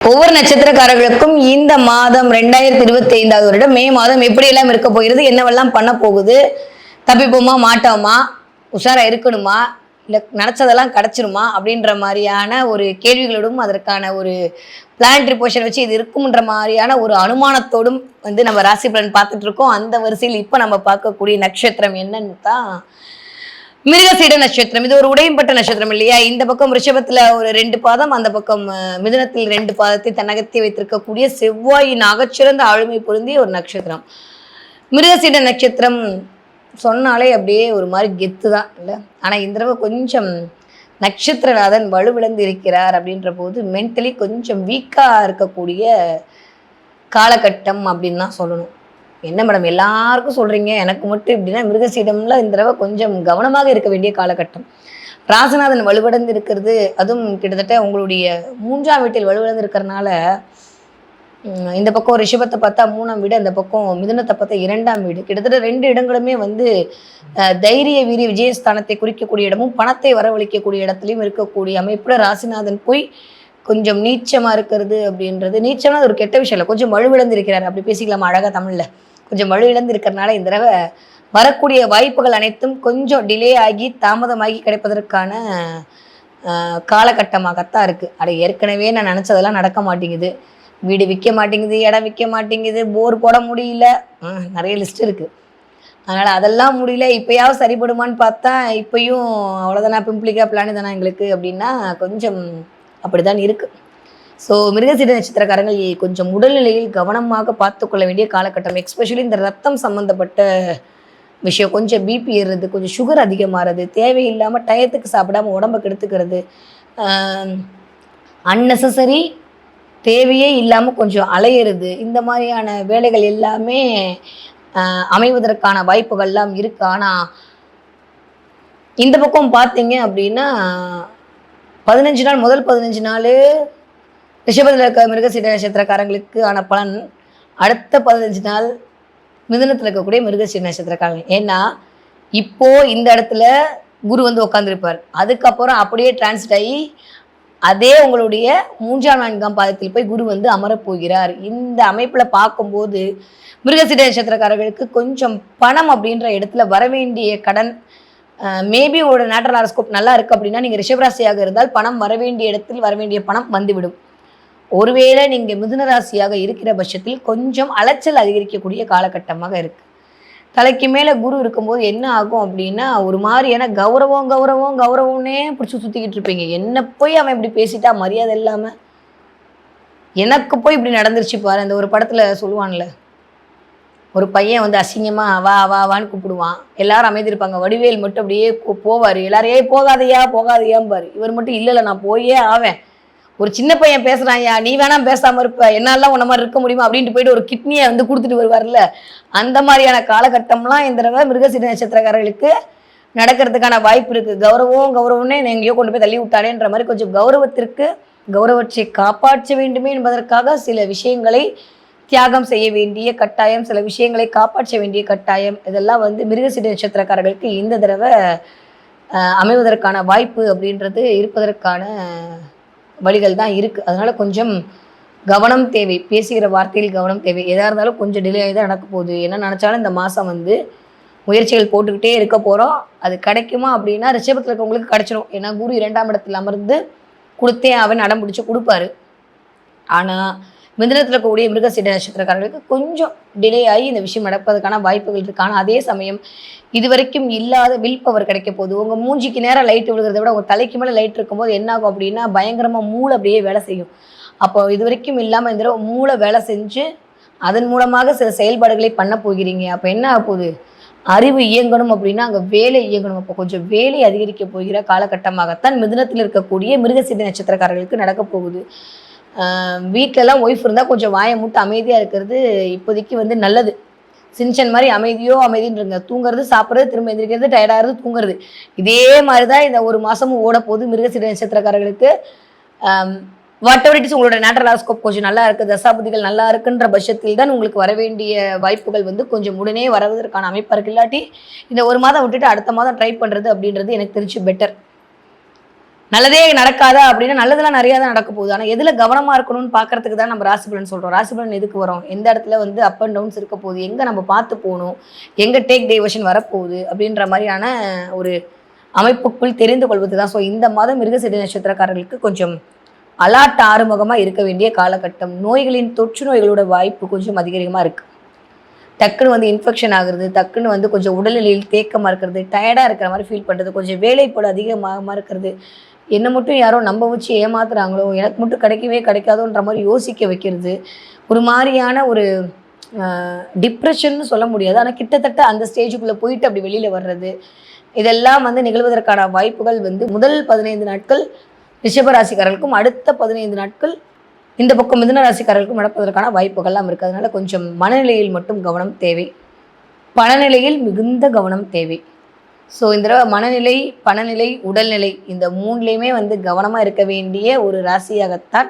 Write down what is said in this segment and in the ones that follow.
ஒவ்வொரு நட்சத்திரக்காரர்களுக்கும் இந்த மாதம் ரெண்டாயிரத்தி இருபத்தி ஐந்தாவது வருடம் மே மாதம் எப்படியெல்லாம் இருக்க போகிறது என்னவெல்லாம் பண்ண போகுது தப்பிப்போமா மாட்டோமா உஷாரா இருக்கணுமா இல்லை நினச்சதெல்லாம் கிடச்சிருமா அப்படின்ற மாதிரியான ஒரு கேள்விகளோடும் அதற்கான ஒரு பிளானட்ரி போர்ஷன் வச்சு இது இருக்கும்ன்ற மாதிரியான ஒரு அனுமானத்தோடும் வந்து நம்ம ராசி பலன் பார்த்துட்டு இருக்கோம். அந்த வரிசையில் இப்போ நம்ம பார்க்கக்கூடிய நட்சத்திரம் என்னன்னு தான் மிருகசீட நட்சத்திரம். இது ஒரு உடையம்பட்ட நட்சத்திரம் இல்லையா? இந்த பக்கம் ரிஷபத்துல ஒரு ரெண்டு பாதம் அந்த பக்கம் மிதனத்தில் மிதுனத்தில் ரெண்டு பாதத்தை தன்னகத்தி வைத்திருக்கக்கூடிய செவ்வாயின் அகச்சிறந்த ஆளுமை பொருந்திய ஒரு நட்சத்திரம். மிருகசீட நட்சத்திரம் சொன்னாலே அப்படியே ஒரு மாதிரி கெத்து தான் இல்லை? ஆனால் இந்த தடவை கொஞ்சம் நட்சத்திரநாதன் வலுவிழந்து இருக்கிறார் அப்படின்ற போது மென்டலி கொஞ்சம் வீக்காக இருக்கக்கூடிய காலகட்டம் அப்படின்னு தான் சொல்லணும். என்ன மேடம் எல்லாருக்கும் சொல்றீங்க? எனக்கு மட்டும் இப்படின்னா மிருகசீடம்ல இந்த தடவை கொஞ்சம் கவனமாக இருக்க வேண்டிய காலகட்டம். ராசநாதன் வலுவடைந்து இருக்கிறது அதுவும் கிட்டத்தட்ட உங்களுடைய மூன்றாம் வீட்டில் வலுவடைந்து இருக்கிறனால இந்த பக்கம் ரிஷபத்தை பார்த்தா மூணாம் வீடு அந்த பக்கம் மிதுனத்தை பார்த்தா இரண்டாம் வீடு. கிட்டத்தட்ட ரெண்டு இடங்களுமே வந்து தைரிய வீரிய விஜயஸ்தானத்தை குறிக்கக்கூடிய இடமும் பணத்தை வரவழைக்கக்கூடிய இடத்துலையும் இருக்கக்கூடிய அமைப்புல ராசிநாதன் போய் கொஞ்சம் நீச்சமா இருக்கிறது அப்படின்றது. நீச்சம்னா அது ஒரு கெட்ட விஷயம் இல்லை கொஞ்சம் வலுவிழந்திருக்கிறார். அப்படி பேசிக்கலாமா? அழகா தமிழ்ல. கொஞ்சம் வலுவிழந்து இருக்கிறனால இந்த தடவை வரக்கூடிய வாய்ப்புகள் அனைத்தும் கொஞ்சம் டிலே ஆகி தாமதமாகி கிடைப்பதற்கான காலகட்டமாகத்தான் இருக்குது அட ஏற்கனவே நான் நினச்சதெல்லாம் நடக்க மாட்டேங்குது. வீடு விற்க மாட்டேங்குது இடம் விற்க மாட்டேங்குது போர் போட முடியல. நிறைய லிஸ்ட் இருக்குது அதனால் அதெல்லாம் முடியல. இப்போயாவது சரிப்படுமான்னு பார்த்தா இப்பயும் அவ்வளோதானா பிம்பிளிக்கா பிளான் தானே எங்களுக்கு அப்படின்னா கொஞ்சம் அப்படிதான் இருக்குது ஸோ மிருகசீட நட்சத்திரக்காரங்கள் கொஞ்சம் உடல்நிலையில் கவனமாக பார்த்துக்கொள்ள வேண்டிய காலகட்டம் எக்ஸ்பெஷலி இந்த ரத்தம் சம்மந்தப்பட்ட விஷயம். கொஞ்சம் பிபி ஏறுறது கொஞ்சம் சுகர் அதிகமாகிறது தேவையில்லாமல் டயத்துக்கு சாப்பிடாம உடம்ப கெடுத்துக்கிறது. அன்னெசசரி தேவையே இல்லாமல் கொஞ்சம் அலையிறது இந்த மாதிரியான வேலைகள் எல்லாமே அமைவதற்கான வாய்ப்புகள்லாம் இருக்குது ஆனால் இந்த பக்கம் பார்த்தீங்க அப்படின்னா பதினஞ்சு நாள் முதல் பதினஞ்சு நாள் ரிஷபத்தில் இருக்க மிருகசீட நட்சத்திரக்காரங்களுக்கு ஆன பலன் அடுத்த பதினஞ்சு நாள் மிதனத்தில் இருக்கக்கூடிய மிருகசீட நட்சத்திரக்காரங்க ஏன்னா இப்போது இந்த இடத்துல குரு வந்து உட்காந்துருப்பார் அதுக்கப்புறம் அப்படியே டிரான்ஸ்ட் ஆகி அதே உங்களுடைய மூன்றாம் நான்காம் பாதத்தில் போய் குரு வந்து அமரப் போகிறார். இந்த அமைப்பில் பார்க்கும்போது மிருகசீட நட்சத்திரக்காரர்களுக்கு கொஞ்சம் பணம் அப்படின்ற இடத்துல வர வேண்டிய கடன் மேபி உங்களோட நேட்டரல் ஹாரஸ்கோப் நல்லா இருக்குது அப்படின்னா நீங்கள் ரிஷபராசியாக இருந்தால் பணம் வர வேண்டிய இடத்தில் வர வேண்டிய பணம் வந்துவிடும். ஒருவேளை நீங்கள் மிதுனராசியாக இருக்கிற பட்சத்தில் கொஞ்சம் அலைச்சல் அதிகரிக்கக்கூடிய காலகட்டமாக இருக்குது தலைக்கு மேலே குரு இருக்கும்போது என்ன ஆகும் அப்படின்னா ஒரு மாதிரியான கௌரவம் கௌரவம் கௌரவம்னே பிடிச்சி சுற்றிக்கிட்டு இருப்பீங்க. என்ன போய் அவன் இப்படி பேசிட்டா மரியாதை இல்லாமல் எனக்கு போய் இப்படி நடந்துருச்சு பாரு அந்த ஒரு படத்தில் சொல்லுவான்ல. ஒரு பையன் வந்து அசிங்கமாக வா வா வான்னு கூப்பிடுவான். எல்லாரும் அமைதிருப்பாங்க வடிவேல் மட்டும் அப்படியே போவார். எல்லாரையே எல்லாரும் ஏய் போகாதையா இவர் மட்டும் இல்லைல்ல நான் போயே ஆவேன். ஒரு சின்ன பையன் பேசுறான்யா நீ வேணாம் பேசாம இருப்ப என்னாலாம் உன்ன மாதிரி இருக்க முடியுமா அப்படின்ட்டு போயிட்டு ஒரு கிட்னியை வந்து கொடுத்துட்டு வருவார்ல. அந்த மாதிரியான காலகட்டம்லாம் இந்த தடவை மிருகசீர நட்சத்திரக்காரர்களுக்கு நடக்கிறதுக்கான வாய்ப்பு இருக்கு. கௌரவம் கௌரவம்னே எங்கேயோ கொண்டு போய் தள்ளி விட்டானேன்ற மாதிரி கொஞ்சம் கௌரவத்திற்கு கௌரவத்தை காப்பாற்ற வேண்டுமே என்பதற்காக சில விஷயங்களை தியாகம் செய்ய வேண்டிய கட்டாயம் சில விஷயங்களை காப்பாற்ற வேண்டிய கட்டாயம் இதெல்லாம் வந்து மிருகசீட நட்சத்திரக்காரர்களுக்கு இந்த தடவை அமைவதற்கான வாய்ப்பு அப்படின்றது இருப்பதற்கான வழிகள் தான் இருக்குது அதனால் கொஞ்சம் கவனம் தேவை. பேசுகிற வார்த்தையில் கவனம் தேவை. எதாக இருந்தாலும் கொஞ்சம் டிலே ஆகி தான் நடக்க போகுது. என்ன நினச்சாலும் இந்த மாதம் வந்து முயற்சிகள் போட்டுக்கிட்டே இருக்க போகிறோம் அது கிடைக்குமா அப்படின்னா ரிஷபத்தில் இருக்கவங்களுக்கு கிடைச்சிரும். ஏன்னா குரு இரண்டாம் இடத்துல அமர்ந்து கொடுத்தே அவன் அடம் பிடிச்சி கொடுப்பாரு. ஆனால் மிதனத்தில் இருக்கக்கூடிய மிருகசீட நட்சத்திரக்காரர்களுக்கு கொஞ்சம் டிலே ஆகி இந்த விஷயம் நடப்பதற்கான வாய்ப்புகள் இருக்கு. ஆனால் அதே சமயம் இதுவரைக்கும் இல்லாத வில் பவர் கிடைக்க போகுது. உங்கள் மூஞ்சிக்கு நேரம் லைட் விழுகிறத விட உங்கள் தலைக்கு மேலே லைட் இருக்கும்போது என்ன ஆகும் அப்படின்னா பயங்கரமாக மூளை அப்படியே வேலை செய்யும். அப்போ இதுவரைக்கும் இல்லாமல் இந்த தடவை மூளை வேலை செஞ்சு அதன் மூலமாக சில செயல்பாடுகளை பண்ண போகிறீங்க. அப்போ என்ன ஆக போகுது? அறிவு இயங்கணும் அப்படின்னா அங்கே வேலை இயங்கணும். அப்போ கொஞ்சம் வேலை அதிகரிக்க போகிற காலகட்டமாகத்தான் மிதுனத்தில் இருக்கக்கூடிய மிருகசீட நட்சத்திரக்காரர்களுக்கு நடக்க போகுது. வீட்டிலலாம் ஒய்ஃப் இருந்தால் கொஞ்சம் வாயை மூட்டு அமைதியாக இருக்கிறது இப்போதைக்கு வந்து நல்லது. சின்சன் மாதிரி அமைதியோ அமைதின்றங்க தூங்குறது சாப்பிட்றது திரும்ப எந்திரிக்கிறது டயர்டாகிறது தூங்குறது. இதே மாதிரி தான் இந்த ஒரு மாதமும் ஓட போது மிருகசீட நட்சத்திரக்காரர்களுக்கு. வாட் எவர் இட்ஸ் உங்களோட நேட்டரல் கொஞ்சம் நல்லா இருக்குது தசாபதிகள் நல்லா இருக்குன்ற பட்சத்தில் தான் உங்களுக்கு வர வேண்டிய வாய்ப்புகள் வந்து கொஞ்சம் உடனே வரவதற்கான அமைப்பாக இருக்கு. இல்லாட்டி இந்த ஒரு மாதம் விட்டுட்டு அடுத்த மாதம் ட்ரை பண்ணுறது அப்படின்றது எனக்கு தெரிஞ்சு பெட்டர் நல்லதே நடக்காதா அப்படின்னா நல்லதெல்லாம் நிறையா தான் நடக்க போகுது. ஆனால் எதில் கவனமாக இருக்கணும்னு பார்க்கறதுக்கு தான் நம்ம ராசிபலன் சொல்கிறோம் ராசி எதுக்கு வரும்? எந்த இடத்துல வந்து அப் அண்ட் டவுன்ஸ் இருக்க போகுது? எங்கே நம்ம பார்த்து போகணும்? எங்கே டேக் டைவர்ஷன் வரப்போகுது? அப்படின்ற மாதிரியான ஒரு அமைப்புக்குள் தெரிந்து கொள்வது தான். ஸோ இந்த மாதம் மிருகசீட நட்சத்திரக்காரர்களுக்கு கொஞ்சம் அலாட் ஆறுமுகமாக இருக்க வேண்டிய காலகட்டம். நோய்களின் தொற்று நோய்களோட வாய்ப்பு கொஞ்சம் அதிகமாக இருக்குது டக்குன்னு வந்து இன்ஃபெக்ஷன் ஆகுறது டக்குன்னு வந்து கொஞ்சம் உடல்நிலையில் தேக்கமாக இருக்கிறது டயர்டாக இருக்கிற மாதிரி ஃபீல் பண்ணுறது கொஞ்சம் வேலை போல அதிகமாக இருக்கிறது என்னை மட்டும் யாரோ நம்ப வச்சு ஏமாத்துறாங்களோ எனக்கு மட்டும் கிடைக்கவே கிடைக்காதோன்ற மாதிரி யோசிக்க வைக்கிறது ஒரு மாதிரியான ஒரு டிப்ரெஷன் சொல்ல முடியாது. ஆனால் கிட்டத்தட்ட அந்த ஸ்டேஜுக்குள்ளே போயிட்டு அப்படி வெளியில் வர்றது இதெல்லாம் வந்து நிகழ்வதற்கான வாய்ப்புகள் வந்து முதல் பதினைந்து நாட்கள் ரிஷபராசிக்காரர்களுக்கும் அடுத்த பதினைந்து நாட்கள் இந்த பக்கம் மிதுன ராசிக்காரர்களுக்கும் நடப்பதற்கான வாய்ப்புகள்லாம் இருக்குது அதனால கொஞ்சம் மனநிலையில் மட்டும் கவனம் தேவை. பணநிலையில் மிகுந்த கவனம் தேவை. ஸோ இந்த தடவை மனநிலை பணநிலை உடல்நிலை இந்த மூணுலேயுமே வந்து கவனமாக இருக்க வேண்டிய ஒரு ராசியாகத்தான்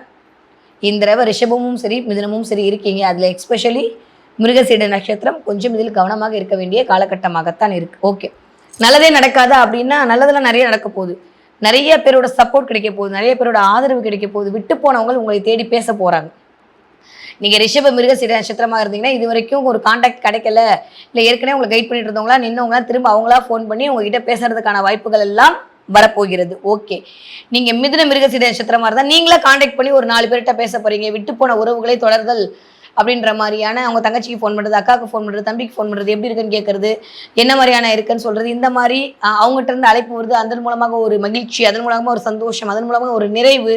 இந்த தடவை ரிஷபமும் சரி மிதனமும் சரி இருக்கீங்க. அதில் எக்ஸ்பெஷலி மிருகசீட நட்சத்திரம் கொஞ்சம் இதில் கவனமாக இருக்க வேண்டிய காலகட்டமாகத்தான் இருக்குது ஓகே நல்லதே நடக்காதா அப்படின்னா நல்லதெல்லாம் நிறைய நடக்க போகுது. நிறைய பேரோட சப்போர்ட் கிடைக்க போகுது. நிறைய பேரோட ஆதரவு கிடைக்க போகுது. விட்டு போனவங்க உங்களை தேடி பேச போகிறாங்க நீங்கள் ரிஷப மிருகசீட நட்சத்திரமாக இருந்தீங்கன்னா இது வரைக்கும் ஒரு காண்டாக்ட் கிடைக்கல. இல்லை ஏற்கனவே உங்களை கைட் பண்ணிட்டு இருந்தவங்களா நின்னவங்களா திரும்ப அவங்களா ஃபோன் பண்ணி உங்ககிட்ட பேசுறதுக்கான வாய்ப்புகள் எல்லாம் வரப்போகிறது. ஓகே நீங்கள் மிதுன மிருக சிறு நட்சத்திரமாக இருந்தால் நீங்களே காண்டாக்ட் பண்ணி ஒரு நாலு பேர்கிட்ட பேச போகிறீங்க விட்டு போன உறவுகளை தொடர்தல் அப்படின்ற மாதிரியான அவங்க தங்கச்சிக்கு ஃபோன் பண்ணுறது அக்காவுக்கு ஃபோன் பண்ணுறது தம்பிக்கு ஃபோன் பண்ணுறது எப்படி இருக்குன்னு கேட்குறது என்ன மாதிரியான இருக்குன்னு சொல்கிறது இந்த மாதிரி அவங்ககிட்ட இருந்து அழைப்பு வருது. அதன் மூலமாக ஒரு மகிழ்ச்சி அதன் மூலமாக ஒரு சந்தோஷம் அதன் மூலமாக ஒரு நிறைவு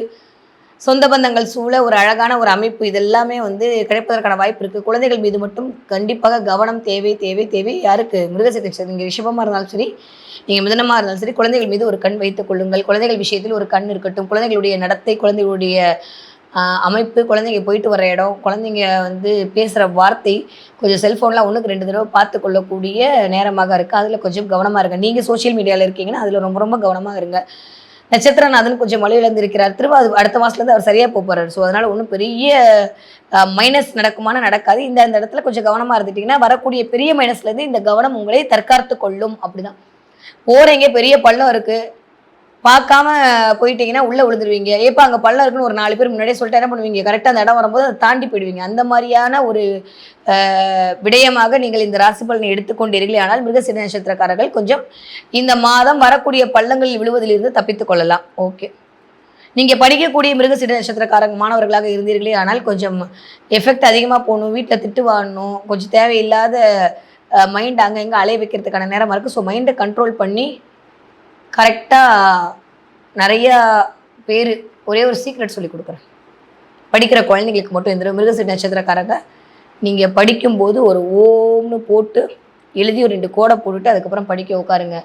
சொந்த பந்தங்கள் சூழ ஒரு அழகான ஒரு அமைப்பு இதெல்லாமே வந்து கிடைப்பதற்கான வாய்ப்பு இருக்குது குழந்தைகள் மீது மட்டும் கண்டிப்பாக கவனம் தேவை தேவை தேவை. யாருக்கு மிருகசக்தி நீங்கள் ரிஷபமாக இருந்தாலும் சரி நீங்கள் மிதனமாக இருந்தாலும் சரி குழந்தைகள் மீது ஒரு கண் வைத்துக் கொள்ளுங்கள். குழந்தைகள் விஷயத்தில் ஒரு கண் இருக்கட்டும். குழந்தைகளுடைய நடத்தை குழந்தைகளுடைய அமைப்பு குழந்தைங்க போயிட்டு வர இடம் குழந்தைங்க வந்து பேசுகிற வார்த்தை கொஞ்சம் செல்ஃபோன்லாம் ஒன்றுக்கு ரெண்டு தடவை பார்த்து கொள்ளக்கூடிய நேரமாக இருக்குது அதில் கொஞ்சம் கவனமாக இருங்க. நீங்கள் சோஷியல் மீடியாவில் இருக்கீங்கன்னா அதில் ரொம்ப ரொம்ப கவனமாக இருங்க. நட்சத்திரநாதன் கொஞ்சம் வலுவிழந்து இருக்கிறார் திரும்ப அது அடுத்த மாதத்துலேருந்து அவர் சரியாக போகிறார் ஸோ அதனால் ஒன்றும் பெரிய மைனஸ் நடக்குமான நடக்காது. இந்த இந்த இடத்துல கொஞ்சம் கவனமாக இருந்துட்டிங்கன்னா வரக்கூடிய பெரிய மைனஸ்லேருந்து இந்த கவனம் உங்களை தற்காத்து கொள்ளும். அப்படிதான். போகிறீங்க பெரிய பள்ளம் இருக்குது பார்க்காம போயிட்டீங்கன்னா உள்ளே விழுந்துருவீங்க ஏப்பா அங்கே பள்ளம் இருக்குன்னு ஒரு நாலு பேர் முன்னாடியே சொல்லிட்டு என்ன பண்ணுவீங்க? கரெக்டாக அந்த இடம் வரும்போது அதை தாண்டி போயிடுவீங்க. அந்த மாதிரியான ஒரு விடயமாக நீங்கள் இந்த ராசி பலனை எடுத்துக்கொண்டீர்களே ஆனால் மிருகசீர நட்சத்திரக்காரர்கள் கொஞ்சம் இந்த மாதம் வரக்கூடிய பள்ளங்களில் விழுவதிலிருந்து தப்பித்துக் கொள்ளலாம். ஓகே நீங்கள் படிக்கக்கூடிய மிருகசீட நட்சத்திரக்காரங்க மாணவர்களாக இருந்தீர்களே. ஆனால் கொஞ்சம் எஃபெக்ட் அதிகமாக போகணும். வீட்டில் திட்டு வாங்கணும். கொஞ்சம் தேவையில்லாத மைண்ட் அங்கே இங்கே அலைய வைக்கிறதுக்கான நேரமாக இருக்குது ஸோ மைண்டை கண்ட்ரோல் பண்ணி கரெக்டாக நிறையா பேர் ஒரே ஒரு சீக்ரெட் சொல்லி கொடுக்குறேன். படிக்கிற குழந்தைங்களுக்கு மட்டும் இந்த மிருகசி நட்சத்திரக்காரங்க நீங்கள் படிக்கும்போது ஒரு ஓம்னு போட்டு எழுதி ஒரு ரெண்டு கோடை போட்டுட்டு அதுக்கப்புறம் படிக்க உட்காருங்க.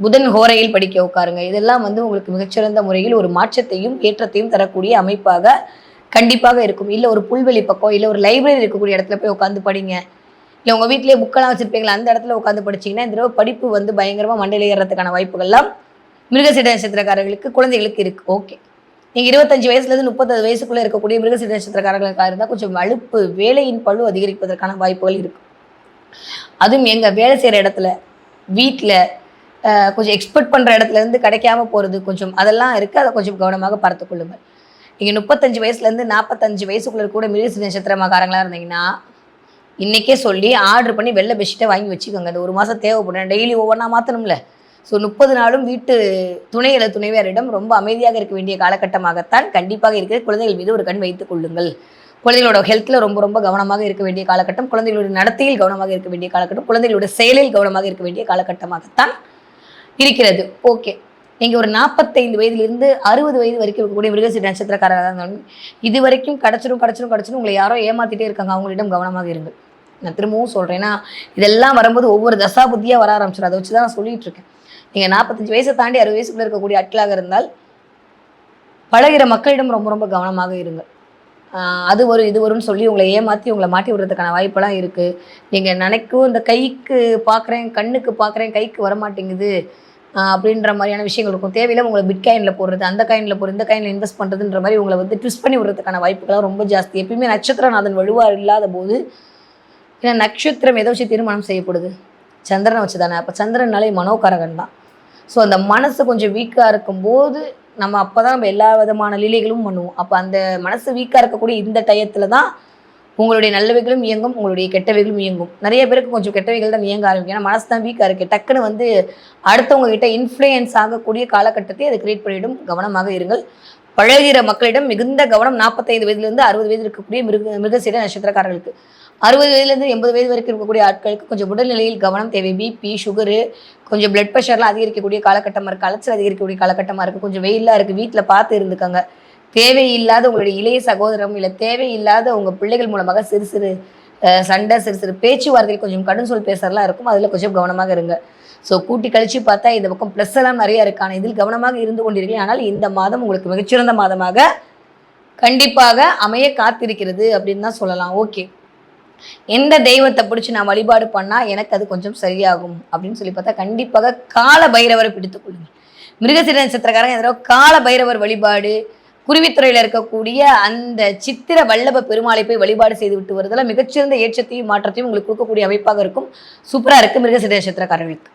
புதன் ஹோரையில் படிக்க உட்காருங்க. இதெல்லாம் வந்து உங்களுக்கு மிகச்சிறந்த முறையில் ஒரு மாற்றத்தையும் ஏற்றத்தையும் தரக்கூடிய அமைப்பாக கண்டிப்பாக இருக்கும். இல்லை ஒரு புல்வெளி பக்கம் இல்லை ஒரு லைப்ரரி இருக்கக்கூடிய இடத்துல போய் உட்காந்து படிங்க. இல்லை உங்கள் வீட்டிலேயே புக்கெல்லாம் வச்சுருப்பீங்களா? அந்த இடத்துல உட்காந்து படிச்சீங்கன்னா இந்த தடவை படிப்பு வந்து பயங்கரமாக மண்டையில் ஏறுறதுக்கான வாய்ப்புகள்லாம் மிருகசீட நட்சத்திரக்காரர்களுக்கு குழந்தைகளுக்கு இருக்குது ஓகே நீங்கள் இருபத்தஞ்சு வயசுலேருந்து முப்பத்தது வயசுக்குள்ளே இருக்கக்கூடிய மிருகசீட நட்சத்திரக்காரர்களுக்காக இருந்தால் கொஞ்சம் வலுப்பு வேலையின் பழு அதிகரிப்பதற்கான வாய்ப்புகள் இருக்குது அதுவும் எங்கள் வேலை செய்கிற இடத்துல வீட்டில் கொஞ்சம் எக்ஸ்பெக்ட் பண்ணுற இடத்துல இருந்து கிடைக்காம போகிறது கொஞ்சம் அதெல்லாம் இருக்குது அதை கொஞ்சம் கவனமாக பார்த்து கொள்ளுங்கள். நீங்கள் முப்பத்தஞ்சு வயசுலேருந்து நாற்பத்தஞ்சு வயசுக்குள்ள கூட மிருகசீட நட்சத்திரமாக்காரங்களா இருந்தீங்கன்னா இன்றைக்கே சொல்லி ஆர்டர் பண்ணி வெள்ளை பெட்ஷீட்டை வாங்கி வச்சுக்கோங்க. அந்த ஒரு மாதம் தேவைப்படும். டெய்லி ஒவ்வொன்றா மாற்றணும்ல ஸோ முப்பது நாளும் வீட்டு துணையில துணைவியாரிடம் ரொம்ப அமைதியாக இருக்க வேண்டிய காலகட்டமாகத்தான் கண்டிப்பாக இருக்கிற குழந்தைகள் மீது ஒரு கண் வைத்துக் கொள்ளுங்கள். குழந்தைகளோட ஹெல்த்தில் ரொம்ப ரொம்ப கவனமாக இருக்க வேண்டிய காலகட்டம் குழந்தைகளோட நடத்தையில் கவனமாக இருக்க வேண்டிய காலகட்டம் குழந்தைகளோட செயலில் கவனமாக இருக்க வேண்டிய காலகட்டமாகத்தான் இருக்கிறது. ஓகே நீங்கள் ஒரு நாற்பத்தைந்து வயதிலிருந்து அறுபது வயது வரைக்கும் இருக்கக்கூடிய மிருகசீட நட்சத்திரக்காரராக இருந்தாலும் இது வரைக்கும் கிடச்சிடும் கிடச்சிடும் கிடச்சிடும் உங்களை யாரோ ஏமாத்திட்டே இருக்காங்க. அவங்களிடம் கவனமாக இருங்கள். நான் திரும்பவும் சொல்கிறேன் ஏன்னா இதெல்லாம் வரும்போது ஒவ்வொரு தசா புத்தியாக வர ஆரம்பிச்சிடும் அதை வச்சு தான் நான் சொல்லிகிட்டு இருக்கேன். நீங்கள் நாற்பத்தஞ்சு வயசை தாண்டி அறுபது வயசுக்குள்ள இருக்கக்கூடிய ஆட்களாக இருந்தால் பழகிற மக்களிடம் ரொம்ப ரொம்ப கவனமாக இருங்கள். அது வரும் இது வரும்னு சொல்லி உங்களை ஏமாற்றி உங்களை மாட்டி விடுறதுக்கான வாய்ப்பெல்லாம் இருக்குது நீங்கள் நினைக்கும் இந்த கைக்கு பார்க்குறேன் கண்ணுக்கு பார்க்குறேன் கைக்கு வரமாட்டேங்குது அப்படின்ற மாதிரியான விஷயங்கள் இருக்கும். தேவையில்ல உங்களை பிட் காயினில் போடுறது அந்த காயினில் போடுறது இந்த காயினில் இன்வெஸ்ட் பண்ணுறதுன்ற மாதிரி உங்களை வந்து ட்விஸ்ட் பண்ணி விடுறதுக்கான வாய்ப்புகள்லாம் ரொம்ப ஜாஸ்தி. எப்பயுமே நட்சத்திரநாதன் வலுவாக இல்லாத போது ஏன்னா நட்சத்திரம் எதை வச்சு திருமணம் செய்யப்படுது? சந்திரனை வச்சு தானே அப்போ சந்திரனாலே மனோகாரகன் தான். ஸோ அந்த மனசு கொஞ்சம் வீக்காக இருக்கும்போது நம்ம அப்போ தான் நம்ம எல்லா விதமான லீலைகளும் பண்ணுவோம். அப்போ அந்த மனசு வீக்காக இருக்கக்கூடிய இந்த டயத்தில் தான் உங்களுடைய நல்லவைகளும் இயங்கும் உங்களுடைய கெட்டவைகளும் இயங்கும். நிறைய பேருக்கு கொஞ்சம் கெட்டவைகள் தான் இயங்க ஆரம்பிக்கும். ஏன்னா மனசு தான் வீக்காக இருக்குது டக்குன்னு வந்து அடுத்தவங்க கிட்ட இன்ஃப்ளூயன்ஸ் ஆகக்கூடிய காலகட்டத்தை அதை கிரியேட் பண்ணிவிடும் கவனமாக இருங்கள். பழகிற மக்களிடம் மிகுந்த கவனம் நாற்பத்தைந்து வயதுலேருந்து அறுபது வயது இருக்கக்கூடிய மிருக மிருகசீர நட்சத்திரக்காரர்களுக்கு. அறுபது வயதுலேருந்து எண்பது வயது வரைக்கும் இருக்கக்கூடிய ஆட்களுக்கு கொஞ்சம் உடல்நிலையில் கவனம் தேவை. பிபி சுகரு கொஞ்சம் பிளட் ப்ரெஷர்லாம் அதிகரிக்கக்கூடிய காலகட்டமாக இருக்குது அலைச்சல் அதிகரிக்கக்கூடிய காலகட்டமாக இருக்குது கொஞ்சம் வெயிலாக இருக்குது வீட்டில் பார்த்து இருந்துக்காங்க. தேவையில்லாத உங்களுடைய இளைய சகோதரம் இல்லை தேவையில்லாத உங்கள் பிள்ளைகள் மூலமாக சிறு சிறு சண்டை சிறு சிறு பேச்சுவார்த்தைகள் கொஞ்சம் கடும் சொல் பேசுறதுலாம் இருக்கும். அதில் கொஞ்சம் கவனமாக இருங்க. ஸோ கூட்டி கழிச்சு பார்த்தா இந்த பக்கம் ப்ளஸ் எல்லாம் நிறைய இருக்கான இதில் கவனமாக இருந்து கொண்டிருக்கீங்க ஆனால் இந்த மாதம் உங்களுக்கு மிகச்சிறந்த மாதமாக கண்டிப்பாக அமைய காத்திருக்கிறது அப்படின்னு தான் சொல்லலாம். ஓகே எந்த தெய்வத்தை பிடிச்சி நான் வழிபாடு பண்ணால் எனக்கு அது கொஞ்சம் சரியாகும் அப்படின்னு சொல்லி பார்த்தா கண்டிப்பாக கால பைரவரை பிடித்து கொள்ளுங்கள். மிருகசீர நட்சத்திரக்காரங்க எதிரோ கால பைரவர் வழிபாடு குருவித்துறையில் இருக்கக்கூடிய அந்த சித்திர வல்லப பெருமாளை போய் வழிபாடு செய்து விட்டு வருதல மிகச்சிறந்த ஏற்றத்தையும் மாற்றத்தையும் உங்களுக்கு கொடுக்கக்கூடிய அமைப்பாக இருக்கும். சூப்பராக இருக்குது மிருகசீர நட்சத்திரக்காரர்களுக்கு